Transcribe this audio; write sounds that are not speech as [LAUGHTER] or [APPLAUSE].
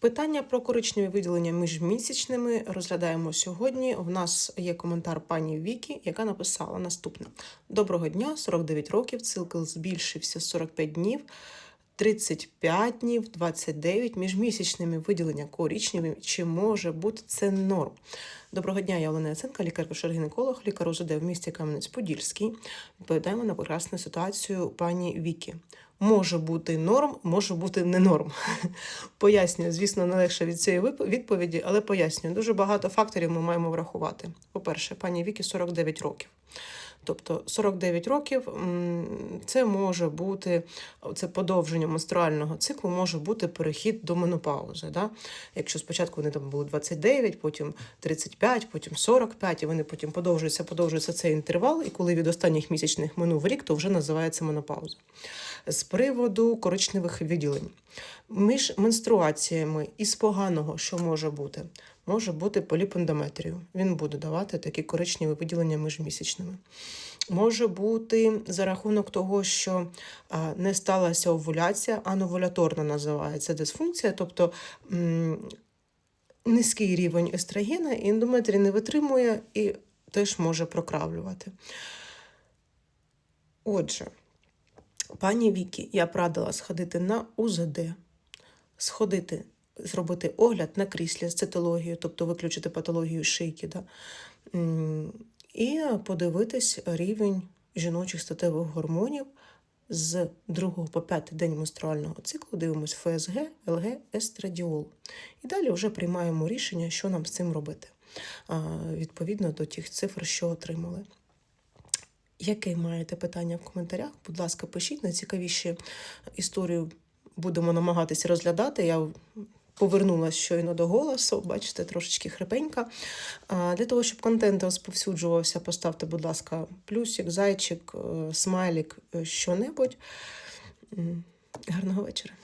Питання про коричневі виділення між місячними розглядаємо сьогодні. У нас є коментар пані Вікі, яка написала наступне: Доброго дня, 49 років, цикл збільшився з 45 днів. 35 днів, 29 міжмісячними виділення коричневі. Чи може бути це норм? Доброго дня, я Олена Яценка, лікар-гінеколог, лікар УЗД в місті Кам'янець-Подільський. Відповідаємо на прекрасну ситуацію пані Вікі. Може бути норм, може бути не норм. [LAUGHS] Пояснюю, звісно, не легше від цієї відповіді, але пояснюю. Дуже багато факторів ми маємо врахувати. По-перше, пані Вікі 49 років. Тобто 49 років це може бути це подовження менструального циклу, може бути перехід до менопаузи. Да? Якщо спочатку вони там були 29, потім 35, потім 45, і вони потім подовжуються, подовжується цей інтервал, і коли від останніх місячних минув рік, то вже називається менопауза. З приводу коричневих виділень. Між менструаціями із поганого, що може бути? Може бути поліпендометрію. Він буде давати такі коричневі виділення міжмісячними. Може бути за рахунок того, що не сталася овуляція, ановуляторна називається дисфункція, тобто низький рівень естрогена, і ендометрій не витримує і теж може прокравлювати. Отже, пані Вікі, я б радила сходити на УЗД, сходити, зробити огляд на кріслі з цитологією, тобто виключити патологію шийки, да? І подивитись рівень жіночих статевих гормонів з 2 по 5 день менструального циклу, дивимось ФСГ, ЛГ, естрадіол. І далі вже приймаємо рішення, що нам з цим робити, відповідно до тих цифр, що отримали. Яке маєте питання в коментарях? Будь ласка, пишіть найцікавіші історію будемо намагатися розглядати. Я повернулася щойно до голосу, бачите, трошечки хрипенька. Для того, щоб контент розповсюджувався, поставте, будь ласка, плюсик, зайчик, смайлік, смайлик, е, що-небудь. Гарного вечора.